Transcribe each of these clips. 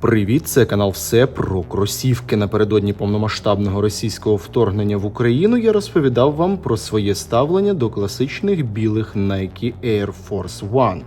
Привіт, це канал Все про кросівки. Напередодні повномасштабного російського вторгнення в Україну я розповідав вам про своє ставлення до класичних білих Nike Air Force One.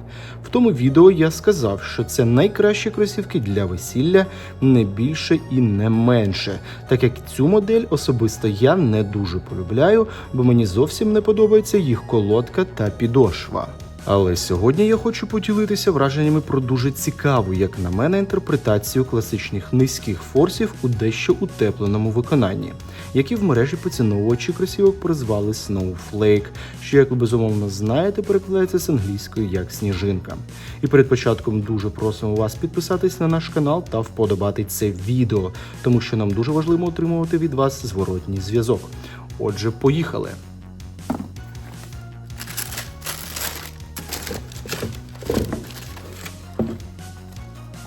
В тому відео я сказав, що це найкращі кросівки для весілля, не більше і не менше, так як цю модель особисто я не дуже полюбляю, бо мені зовсім не подобається їх колодка та підошва. Але сьогодні я хочу поділитися враженнями про дуже цікаву, як на мене, інтерпретацію класичних низьких форсів у дещо утепленому виконанні, які в мережі поціновувачі кросівок призвали Snowflake, що, як ви безумовно знаєте, перекладається з англійської як сніжинка. І перед початком дуже просимо вас підписатись на наш канал та вподобати це відео, тому що нам дуже важливо отримувати від вас зворотній зв'язок. Отже, поїхали!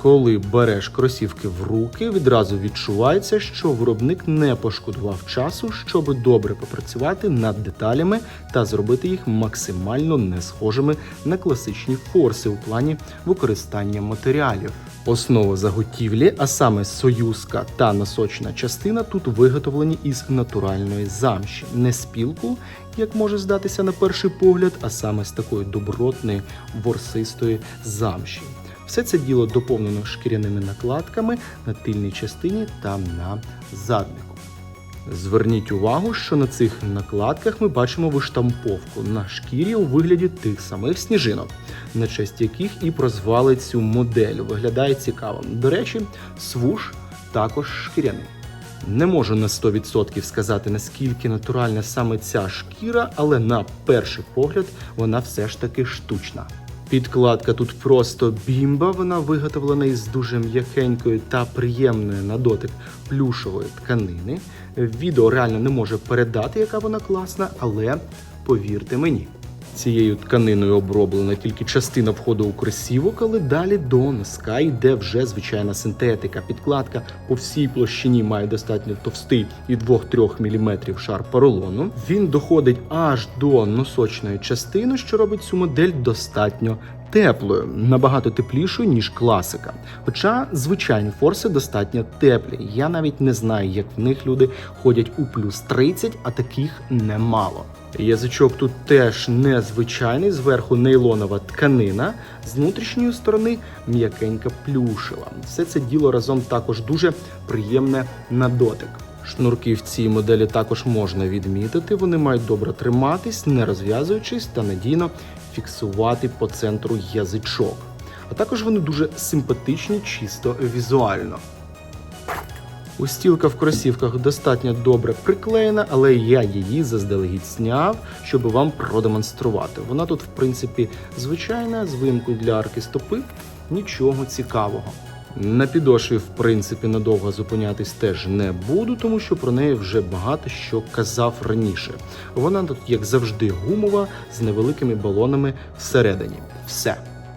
Коли береш кросівки в руки, відразу відчувається, що виробник не пошкодував часу, щоб добре попрацювати над деталями та зробити їх максимально не схожими на класичні форси у плані використання матеріалів. Основа заготівлі, а саме союзка та носочна частина, тут виготовлені із натуральної замші, не спілку, як може здатися на перший погляд, а саме з такої добротної ворсистої замші. Все це діло доповнено шкіряними накладками на тильній частині та на заднику. Зверніть увагу, що на цих накладках ми бачимо виштамповку на шкірі у вигляді тих самих сніжинок, на честь яких і прозвали цю модель. Виглядає цікаво. До речі, свуш також шкіряний. Не можу на 100% сказати, наскільки натуральна саме ця шкіра, але на перший погляд вона все ж таки штучна. Підкладка тут просто бімба, вона виготовлена із дуже м'якенької та приємної на дотик плюшової тканини. Відео реально не може передати, яка вона класна, але повірте мені. Цією тканиною оброблена тільки частина входу у кросівок, але далі до носка йде вже звичайна синтетика. Підкладка по всій площині має достатньо товстий від 2-3 мм шар поролону. Він доходить аж до носочної частини, що робить цю модель достатньо теплою, набагато теплішою, ніж класика. Хоча звичайні форси достатньо теплі. Я навіть не знаю, як в них люди ходять у плюс 30, а таких немало. Язичок тут теж незвичайний, зверху нейлонова тканина, з внутрішньої сторони м'якенька плюшева. Все це діло разом також дуже приємне на дотик. Шнурки в цій моделі також можна відмітити. Вони мають добре триматись, не розв'язуючись та надійно фіксувати по центру язичок. А також вони дуже симпатичні, чисто візуально. Устілка в кросівках достатньо добре приклеєна, але я її заздалегідь зняв, щоб вам продемонструвати. Вона тут, в принципі, звичайна, з вимкою для арки стопи, нічого цікавого. На підошві, в принципі, надовго зупинятись теж не буду, тому що про неї вже багато що казав раніше. Вона тут, як завжди, гумова з невеликими балонами всередині. Все.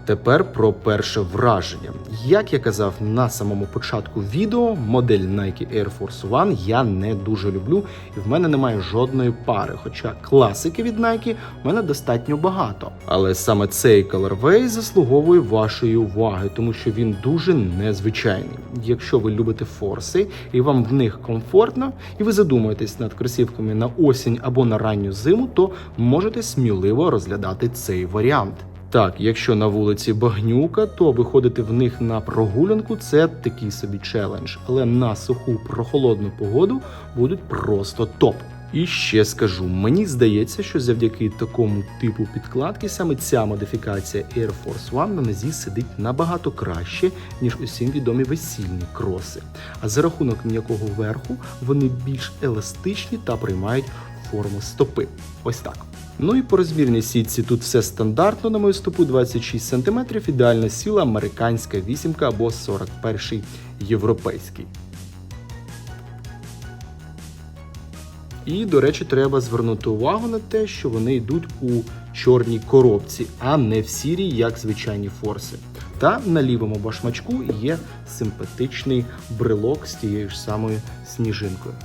Тепер про перше враження. Як я казав на самому початку відео, модель Nike Air Force One я не дуже люблю, і в мене немає жодної пари. Хоча класики від Nike в мене достатньо багато. Але саме цей colorway заслуговує вашої уваги, тому що він дуже незвичайний. Якщо ви любите форси і вам в них комфортно, і ви задумуєтесь над кросівками на осінь або на ранню зиму, то можете сміливо розглядати цей варіант. Так, якщо на вулиці багнюка, то виходити в них на прогулянку це такий собі челендж. Але на суху прохолодну погоду будуть просто топ. І ще скажу, мені здається, що завдяки такому типу підкладки саме ця модифікація Air Force One на нозі сидить набагато краще, ніж усім відомі весільні кроси. А за рахунок м'якого верху вони більш еластичні та приймають форму стопи. Ось так. Ну і по розмірній сітці тут все стандартно, на мою стопу 26 см, ідеальна сіла американська вісімка або 41 європейський. І, до речі, треба звернути увагу на те, що вони йдуть у чорній коробці, а не в сірій, як звичайні форси. Та на лівому башмачку є симпатичний брелок з тією ж самою сніжинкою.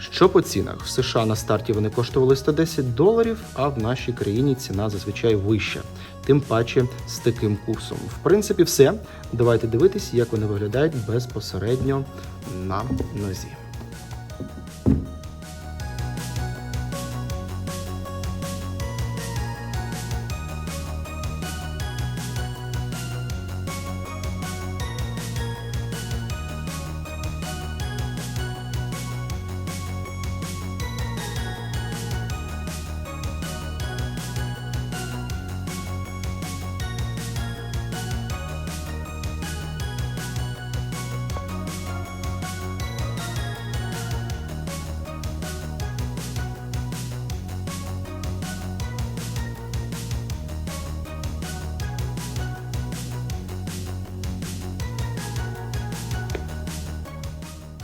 Що по цінах? В США на старті вони коштували 110 доларів, а в нашій країні ціна зазвичай вища тим паче з таким курсом. В принципі, все. Давайте дивитись, як вони виглядають безпосередньо на нозі.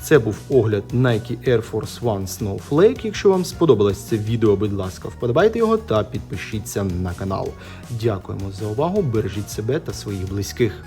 Це був огляд Nike Air Force One Snowflake. Якщо вам сподобалось це відео, будь ласка, вподобайте його та підпишіться на канал. Дякуємо за увагу. Бережіть себе та своїх близьких.